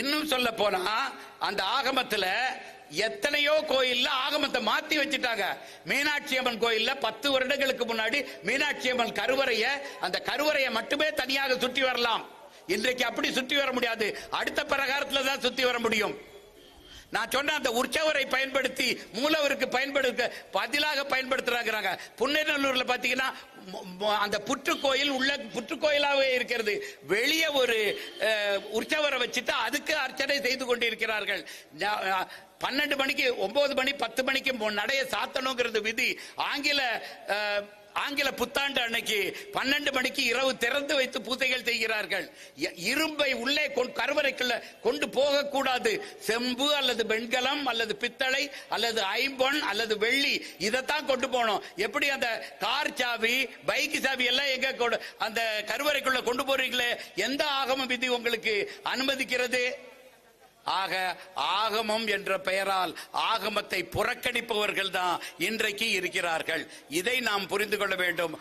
இன்னும் சொல்ல போனா அந்த ஆகமத்துல எத்தனையோ கோயில்ல ஆகமத்தை மாத்தி வச்சுட்டாங்க. மீனாட்சி அம்மன் கோயில்ல பத்து வருடங்களுக்கு முன்னாடி மீனாட்சி அம்மன் கருவறைய அந்த கருவறையை மட்டுமே தனியாக சுற்றி வரலாம். இன்றைக்கு அப்படி சுற்றி வர முடியாது. அடுத்த பிரகாரத்துல தான் சுத்தி வர முடியும். நான் சொன்ன அந்த உற்சவரை பயன்படுத்தி மூலவருக்கு பயன்படுத்த பதிலாக பயன்படுத்துறாங்க புன்னேநல்லூர்ல பாத்தீங்கன்னா அந்த புற்றுக்கோயில் உள்ள புற்றுக்கோயிலாகவே இருக்கிறது. வெளியே ஒரு உற்சவரை வச்சுட்டு அதுக்கு அர்ச்சனை செய்து கொண்டிருக்கிறார்கள். பன்னெண்டு மணிக்கு ஒன்பது மணி பத்து மணிக்கு நடைய சாத்தணுங்கிறது விதி. ஆங்கில ஆங்கில புத்தாண்டு அன்னைக்கு பன்னெண்டு மணிக்கு இரவு திறந்து வைத்து பூஜைகள் செய்கிறார்கள். இரும்பை உள்ளே கொண்- கருவறைக்குள்ள கொண்டு போகக்கூடாது. செம்பு அல்லது வெண்கலம் அல்லது பித்தளை அல்லது ஐம்பொன் அல்லது வெள்ளி இதைத்தான் கொண்டு போகணும். எப்படி அந்த கார் சாவி பைக் சாவி எல்லாம் எங்க அந்த கருவறைக்குள்ள கொண்டு போறீங்களே? எந்த ஆகம விதி உங்களுக்கு அனுமதிக்கிறது? ஆக ஆகமம் என்ற பெயரால் ஆகமத்தை புறக்கணிப்பவர்கள் தான் இன்றைக்கு இருக்கிறார்கள். இதை நாம் புரிந்து கொள்ள வேண்டும்.